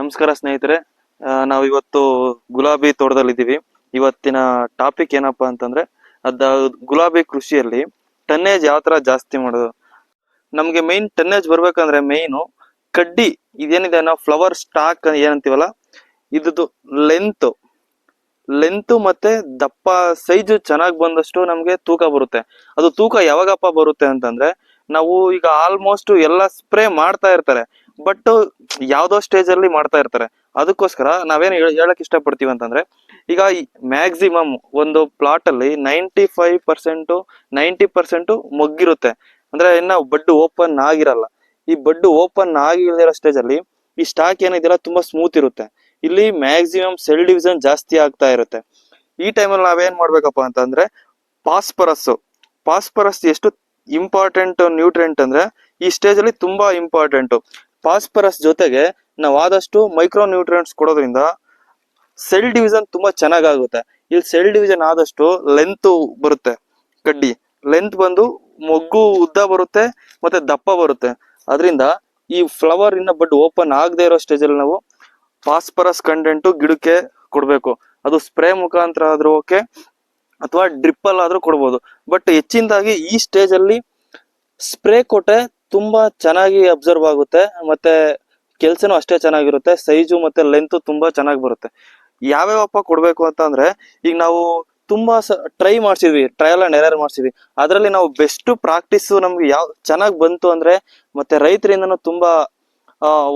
ನಮಸ್ಕಾರ ಸ್ನೇಹಿತರೆ. ನಾವು ಇವತ್ತು ಗುಲಾಬಿ ತೋಟದಲ್ಲಿದ್ದೀವಿ. ಇವತ್ತಿನ ಟಾಪಿಕ್ ಏನಪ್ಪಾ ಅಂತಂದ್ರೆ ಅದ ಗುಲಾಬಿ ಕೃಷಿಯಲ್ಲಿ ಟನ್ನೇಜ್ ಯಾವ ತರ ಜಾಸ್ತಿ ಮಾಡೋದು. ನಮ್ಗೆ ಮೈನ್ ಟನ್ನೇಜ್ ಬರ್ಬೇಕಂದ್ರೆ ಮೈನು ಕಡ್ಡಿ, ಇದೇನಿದೆ ನಾವು ಫ್ಲವರ್ ಸ್ಟಾಕ್ ಏನಂತೀವಲ್ಲ ಇದ್ದು ಲೆಂತ್ ಲೆಂತ್ ಮತ್ತೆ ದಪ್ಪ ಸೈಜ್ ಚೆನ್ನಾಗಿ ಬಂದಷ್ಟು ನಮ್ಗೆ ತೂಕ ಬರುತ್ತೆ. ಅದು ತೂಕ ಯಾವಾಗಪ್ಪ ಬರುತ್ತೆ ಅಂತಂದ್ರೆ, ನಾವು ಈಗ ಆಲ್ಮೋಸ್ಟ್ ಎಲ್ಲ ಸ್ಪ್ರೇ ಮಾಡ್ತಾ ಇರ್ತಾರೆ. ಬಟ್ ಯಾವ್ದೋ ಸ್ಟೇಜ್ ಅಲ್ಲಿ ಮಾಡ್ತಾ ಇರ್ತಾರೆ. ಅದಕ್ಕೋಸ್ಕರ ನಾವೇನು ಹೇಳ್- ಹೇಳಕ್ ಇಷ್ಟಪಡ್ತೀವಿ ಅಂತಂದ್ರೆ, ಈಗ ಮ್ಯಾಕ್ಸಿಮಮ್ ಒಂದು ಪ್ಲಾಟ್ ಅಲ್ಲಿ ninety five percent ninety percent ಮೊಗ್ಗಿರುತ್ತೆ. ಅಂದ್ರೆ ಇನ್ನ ಬಡ್ಡು ಓಪನ್ ಆಗಿರಲ್ಲ. ಈ ಬಡ್ಡು ಓಪನ್ ಆಗಿರೋ ಸ್ಟೇಜ್ ಅಲ್ಲಿ ಈ ಸ್ಟಾಕ್ ಏನಿದೆಯಲ್ಲ ತುಂಬಾ ಸ್ಮೂತ್ ಇರುತ್ತೆ. ಇಲ್ಲಿ ಮ್ಯಾಕ್ಸಿಮಮ್ ಸೆಲ್ ಡಿವಿಷನ್ ಜಾಸ್ತಿ ಆಗ್ತಾ ಇರುತ್ತೆ. ಈ ಟೈಮಲ್ಲಿ ನಾವೇನ್ ಮಾಡ್ಬೇಕಪ್ಪ ಅಂತಂದ್ರೆ ಪಾಸ್ಪರಸ್ ಪಾಸ್ಪರಸ್ ಎಷ್ಟು ಇಂಪಾರ್ಟೆಂಟ್ ನ್ಯೂಟ್ರೆಂಟ್ ಅಂದ್ರೆ ಈ ಸ್ಟೇಜ್ ಅಲ್ಲಿ ತುಂಬಾ ಇಂಪಾರ್ಟೆಂಟ್ ಫಾಸ್ಫರಸ್ ಜೊತೆಗೆ ನಾವು ಆದಷ್ಟು ಮೈಕ್ರೋ ನ್ಯೂಟ್ರಿಯೆಂಟ್ಸ್ ಕೊಡೋದ್ರಿಂದ ಸೆಲ್ ಡಿವಿಷನ್ ತುಂಬಾ ಚೆನ್ನಾಗಾಗುತ್ತೆ. ಇಲ್ಲಿ ಸೆಲ್ ಡಿವಿಷನ್ ಆದಷ್ಟು ಲೆಂತ್ ಬರುತ್ತೆ ಕಡ್ಡಿ. ಲೆಂತ್ ಬಂದು ಮೊಗ್ಗು ಉದ್ದ ಬರುತ್ತೆ, ಮತ್ತೆ ದಪ್ಪ ಬರುತ್ತೆ. ಅದರಿಂದ ಈ ಫ್ಲವರ್ ಇನ್ನ ಬಡ್ ಓಪನ್ ಆಗದೆ ಇರೋ ಸ್ಟೇಜ್ ಅಲ್ಲಿ ನಾವು ಫಾಸ್ಫರಸ್ ಕಂಟೆಂಟ್ ಗಿಡಕ್ಕೆ ಕೊಡಬೇಕು. ಅದು ಸ್ಪ್ರೇ ಮುಖಾಂತರ ಆದ್ರೂ ಓಕೆ, ಅಥವಾ ಡ್ರಿಪ್ಪಲ್ಲಾದರೂ ಕೊಡ್ಬೋದು. ಬಟ್ ಹೆಚ್ಚಿನದಾಗಿ ಈ ಸ್ಟೇಜ್ ಅಲ್ಲಿ ಸ್ಪ್ರೇ ಕೊಟ್ಟರೆ ತುಂಬಾ ಚೆನ್ನಾಗಿ ಅಬ್ಸರ್ವ್ ಆಗುತ್ತೆ. ಮತ್ತೆ ಕೆಲ್ಸನೂ ಅಷ್ಟೇ ಚೆನ್ನಾಗಿರುತ್ತೆ. ಸೈಜು ಮತ್ತೆ ಲೆಂತ್ ತುಂಬಾ ಚೆನ್ನಾಗಿ ಬರುತ್ತೆ. ಯಾವ್ಯಾವಪ್ಪ ಕೊಡ್ಬೇಕು ಅಂತ ಅಂದ್ರೆ, ಈಗ ನಾವು ತುಂಬಾ ಟ್ರೈ ಮಾಡ್ಸಿದ್ವಿ. ಟ್ರಯಲ್ ಅಂಡ್ ಎರರ್ ಮಾಡ್ಸಿದ್ವಿ. ಅದರಲ್ಲಿ ನಾವು ಬೆಸ್ಟ್ ಪ್ರಾಕ್ಟೀಸ್ ನಮ್ಗೆ ಯಾವ, ಚೆನ್ನಾಗಿ ಬಂತು ಅಂದ್ರೆ, ಮತ್ತೆ ರೈತರಿಂದನೂ ತುಂಬಾ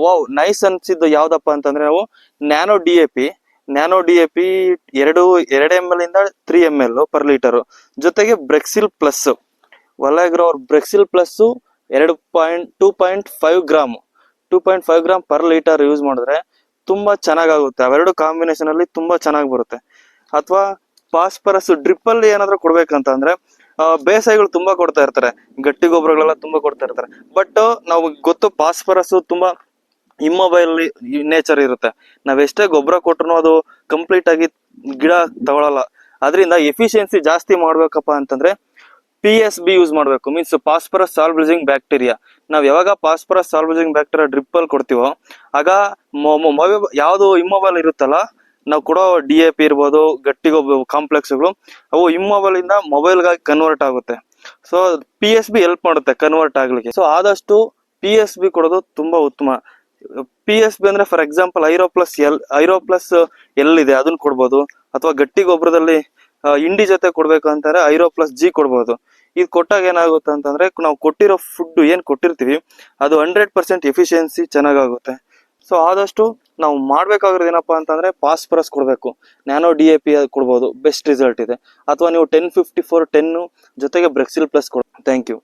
ವಾವ್ ನೈಸ್ ಅನ್ಸಿದ್ದು ಯಾವ್ದಪ್ಪ ಅಂತಂದ್ರೆ ನಾವು nano D A P nano D A P ಎರಡು ಎರಡು ಎಂ ಎಲ್ ಇಂದ three M L per litre ಜೊತೆಗೆ ಬ್ರೆಕ್ಸಿಲ್ ಪ್ಲಸ್ ಒಲೆಗ್ರೋ ಬ್ರೆಕ್ಸಿಲ್ ಪ್ಲಸ್ ಎರಡು point, two point five gram. Two point five gram per litre use ಮಾಡಿದ್ರೆ ತುಂಬಾ ಚೆನ್ನಾಗಾಗುತ್ತೆ. ಅವೆರಡು combination ಅಲ್ಲಿ ತುಂಬಾ ಚೆನ್ನಾಗಿ ಬರುತ್ತೆ. ಅಥವಾ ಫಾಸ್ಫರಸ್ ಡ್ರಿಪ್ಪಲ್ಲಿ ಏನಾದರೂ ಕೊಡ್ಬೇಕಂತ ಅಂದ್ರೆ ಬೇಸಾಯಗಳು ತುಂಬಾ ಕೊಡ್ತಾ ಇರ್ತಾರೆ. ಗಟ್ಟಿ ಗೊಬ್ಬರಗಳೆಲ್ಲ ತುಂಬಾ ಕೊಡ್ತಾ ಇರ್ತಾರೆ. ಬಟ್ ನಾವು ಗೊತ್ತು ಫಾಸ್ಫರಸ್ ತುಂಬಾ ಇಮ್ಮೊಬೈಲ್ ನೇಚರ್ ಇರುತ್ತೆ. ನಾವ್ ಎಷ್ಟೇ ಗೊಬ್ಬರ ಕೊಟ್ರು ಅದು ಕಂಪ್ಲೀಟ್ ಆಗಿ ಗಿಡ ತಗೊಳಲ್ಲ. ಅದರಿಂದ ಎಫಿಷಿಯನ್ಸಿ ಜಾಸ್ತಿ ಮಾಡ್ಬೇಕಪ್ಪ ಅಂತಂದ್ರೆ ಪಿ ಎಸ್ ಬಿ ಯೂಸ್ ಮಾಡಬೇಕು. ಮೀನ್ಸ್ ಫಾಸ್ಫರಸ್ ಸಾಲ್ಬ್ರಿಜಿಂಗ್ ಬ್ಯಾಕ್ಟೀರಿಯಾ ನಾವು ಯಾವಾಗ ಫಾಸ್ಫರಸ್ ಸಾಲ್ಬ್ರಿಜಿಂಗ್ ಬ್ಯಾಕ್ಟೀರಿಯಾ ಡ್ರಿಪ್ ಅಲ್ಲಿ ಕೊಡ್ತೀವೋ, ಆಗ ಯಾವುದು ಇಮ್ಮೊಬೈಲ್ ಇರುತ್ತಲ್ಲ, ನಾವು ಕೊಡೋ ಡಿ ಎ ಪಿ ಇರ್ಬೋದು ಗಟ್ಟಿ ಗೊಬ್ಬರ ಕಾಂಪ್ಲೆಕ್ಸ್ಗಳು ಅವು ಇಮ್ಮೊಬೈಲ್ ಇಂದ ಮೊಬೈಲ್ಗಾಗಿ ಕನ್ವರ್ಟ್ ಆಗುತ್ತೆ. So P S B help ಮಾಡುತ್ತೆ ಕನ್ವರ್ಟ್ ಆಗ್ಲಿಕ್ಕೆ. ಸೊ ಆದಷ್ಟು ಪಿ ಎಸ್ ಬಿ ಕೊಡೋದು ತುಂಬಾ ಉತ್ತಮ. ಪಿ ಎಸ್ ಬಿ ಅಂದ್ರೆ for example ಐರೋ plus L ಐರೋ plus L ಇದೆ ಅದನ್ನ ಕೊಡ್ಬೋದು. ಅಥವಾ ಗಟ್ಟಿ ಗೊಬ್ಬರದಲ್ಲಿ ಇಂಡಿ ಜೊತೆ ಕೊಡ್ಬೇಕು ಅಂತಾರೆ ಐರೋ ಪ್ಲಸ್ ಜಿ ಕೊಡ್ಬೋದು. ಇದು ಕೊಟ್ಟಾಗ ಏನಾಗುತ್ತೆ ಅಂತಂದ್ರೆ, ನಾವು ಕೊಟ್ಟಿರೋ ಫುಡ್ ಏನ್ ಕೊಟ್ಟಿರ್ತೀವಿ, ಅದು ಹಂಡ್ರೆಡ್ ಪರ್ಸೆಂಟ್ ಎಫಿಷಿಯನ್ಸಿ ಚೆನ್ನಾಗಾಗುತ್ತೆ. ಸೊ ಆದಷ್ಟು ನಾವು ಮಾಡ್ಬೇಕಾಗಿರೋದು ಏನಪ್ಪಾ ಅಂತಂದ್ರೆ ಫಾಸ್ಫರಸ್ ಕೊಡಬೇಕು. ನ್ಯಾನೋ ಡಿ ಎ ಪಿ ಕೊಡ್ಬೋದು ಬೆಸ್ಟ್ ರಿಸಲ್ಟ್ ಇದೆ. ಅಥವಾ ನೀವು ಟೆನ್ ಫಿಫ್ಟಿ ಫೋರ್ ಟೆನ್ ಜೊತೆಗೆ ಬ್ರೆಕ್ಸಿಲ್ ಪ್ಲಸ್ ಕೊಡ್ ಥ್ಯಾಂಕ್ ಯು